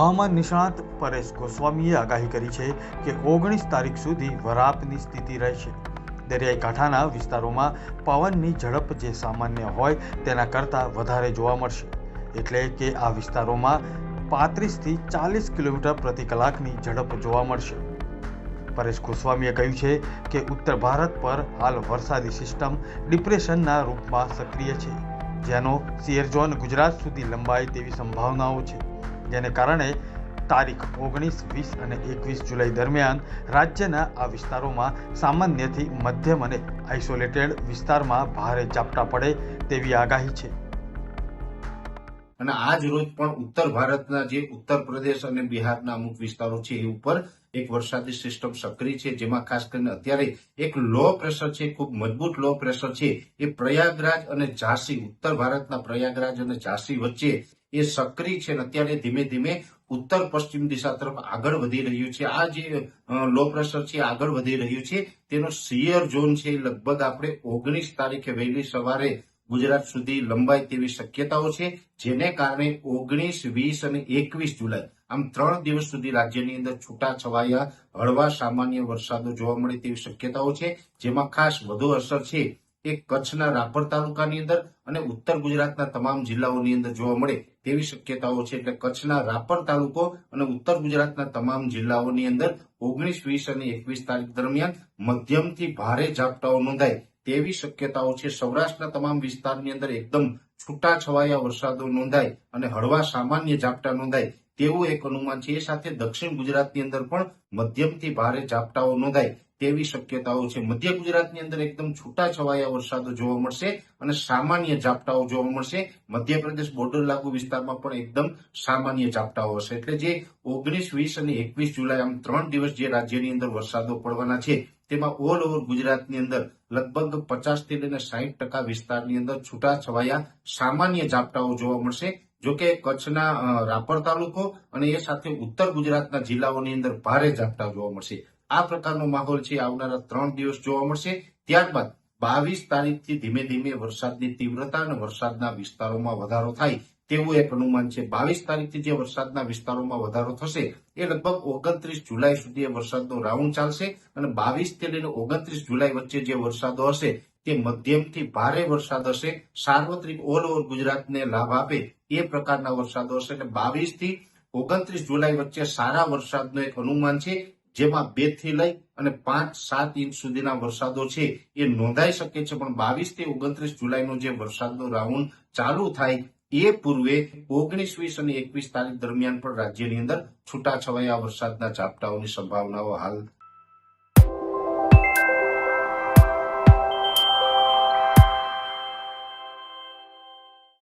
હવામાન નિષ્ણાત પરેશ ગોસ્વામીએ આગાહી કરી છે કે ઓગણીસ તારીખ સુધી વરાપની સ્થિતિ રહેશે. દરિયાઈ કાંઠાના વિસ્તારોમાં પવનની ઝડપ જે સામાન્ય હોય તેના કરતાં વધારે જોવા મળશે. એટલે કે આ વિસ્તારોમાં પાંત્રીસથી ચાલીસ કિલોમીટર પ્રતિ કલાકની ઝડપ જોવા મળશે. પરેશ ગોસ્વામીએ કહ્યું છે કે ઉત્તર ભારત પર હાલ વરસાદી સિસ્ટમ ડિપ્રેશનના રૂપમાં સક્રિય છે. જેનો સિયર ઝોન ગુજરાત સુધી લંબાય તેવી સંભાવનાઓ છે. જેને કારણે તારીખ ઓગણીસ, વીસ અને એકવીસ જુલાઈ દરમિયાન રાજ્યના આ વિસ્તારોમાં સામાન્યથી મધ્યમ અને આઇસોલેટેડ વિસ્તારમાં ભારે ઝાપટા પડે તેવી આગાહી છે. અને આજ રોજ પણ ઉત્તર ભારતના જે ઉત્તર પ્રદેશ અને બિહારના અમુક વિસ્તારો છે એ ઉપર એક વરસાદી સિસ્ટમ સક્રિય છે, જેમાં ખાસ કરીને અત્યારે એક લો પ્રેશર છે, ખૂબ મજબૂત લો પ્રેશર છે, એ પ્રયાગરાજ અને ઝાંસી, ઉત્તર ભારતના પ્રયાગરાજ અને ઝાંસી વચ્ચે એ સક્રિય છે અને અત્યારે ધીમે ધીમે ઉત્તર પશ્ચિમ દિશા તરફ આગળ વધી રહ્યું છે. આ જે લો પ્રેશર છે આગળ વધી રહ્યું છે. તેનો સિયર ઝોન છે લગભગ આપણે ઓગણીસ તારીખે વહેલી સવારે ગુજરાત સુધી લંબાય તેવી શક્યતાઓ છે, જેને કારણે ઓગણીસ, વીસ અને એકવીસ જુલાઈ, આમ ત્રણ દિવસ સુધી રાજ્યની અંદર છૂટા છવાયા હળવા સામાન્ય વરસાદો જોવા મળે તેવી શક્યતાઓ છે, જેમાં ખાસ વધુ અસર છે. એ કચ્છના રાપર તાલુકાની અંદર અને ઉત્તર ગુજરાતના તમામ જિલ્લાઓની અંદર જોવા મળે તેવી શક્યતાઓ છે. એટલે કચ્છના રાપર તાલુકો અને ઉત્તર ગુજરાતના તમામ જિલ્લાઓની અંદર ઓગણીસ, વીસ અને એકવીસ તારીખ દરમિયાન મધ્યમથી ભારે ઝાપટાઓ નોંધાય તેવી શક્યતાઓ છે. સૌરાષ્ટ્રના તમામ વિસ્તારની અંદર એકદમ છૂટા છવાયા વરસાદો નોંધાય અને હળવા સામાન્ય ઝાપટા નોંધાય તેવું એક અનુમાન છે, એ સાથે દક્ષિણ ગુજરાતની અંદર પણ મધ્યમથી ભારે ઝાપટાઓ નોંધાય તેવી શક્યતાઓ છે. મધ્ય ગુજરાતની અંદર એકદમ છૂટા છવાયા વરસાદો જોવા મળશે અને સામાન્ય ઝાપટાઓ જોવા મળશે. મધ્યપ્રદેશ બોર્ડર લાગુ વિસ્તારમાં પણ એકદમ સામાન્ય ઝાપટાઓ હશે. એટલે જે ઓગણીસ, વીસ અને એકવીસ જુલાઈ આમ ત્રણ દિવસ જે રાજ્યની અંદર વરસાદો પડવાના છે, તેમાં ઓલ ઓવર ગુજરાતની અંદર લગભગ પચાસથી લઈને સાહીઠ ટકા વિસ્તારની અંદર છૂટા છવાયા સામાન્ય ઝાપટાઓ જોવા મળશે. જોકે કચ્છના રાપર તાલુકો અને એ સાથે ઉત્તર ગુજરાતના જિલ્લાઓની અંદર ભારે ઝાપટા જોવા મળશે. આ પ્રકારનો માહોલ છે આવનારા ત્રણ દિવસ જોવા મળશે. ત્યારબાદ બાવીસ તારીખથી ધીમે ધીમે વરસાદની તીવ્રતા અને વરસાદના વિસ્તારોમાં વધારો થાય તેવું એક અનુમાન છે. બાવીસ તારીખથી જે વરસાદના વિસ્તારોમાં વધારો થશે એ લગભગ ઓગણત્રીસ જુલાઈ સુધી વરસાદનો રાઉન્ડ ચાલશે અને બાવીસથી લઈને ઓગણત્રીસ જુલાઈ વચ્ચે જે વરસાદો હશે તે મધ્યમથી ભારે વરસાદ હશે. સાર્વત્રિક ઓલ ઓવર ગુજરાતને લાભ આપે એ પ્રકારના વરસાદો હશે એટલે બાવીસથી ઓગણત્રીસ જુલાઈ વચ્ચે સારા વરસાદનું એક અનુમાન છે, જેમાં બેથી લઈ અને પાંચ સાત ઇંચ સુધીના વરસાદો છે. એ નોંધાઈ શકે છે, પણ બાવીસથી ઓગણત્રીસ જુલાઈનો જે વરસાદનો રાઉન્ડ ચાલુ થાય એ પૂર્વે ઓગણીસ, વીસ અને એકવીસ તારીખ દરમિયાન પણ રાજ્યની અંદર છૂટાછવાયા વરસાદના ઝાપટાઓની સંભાવનાઓ હાલ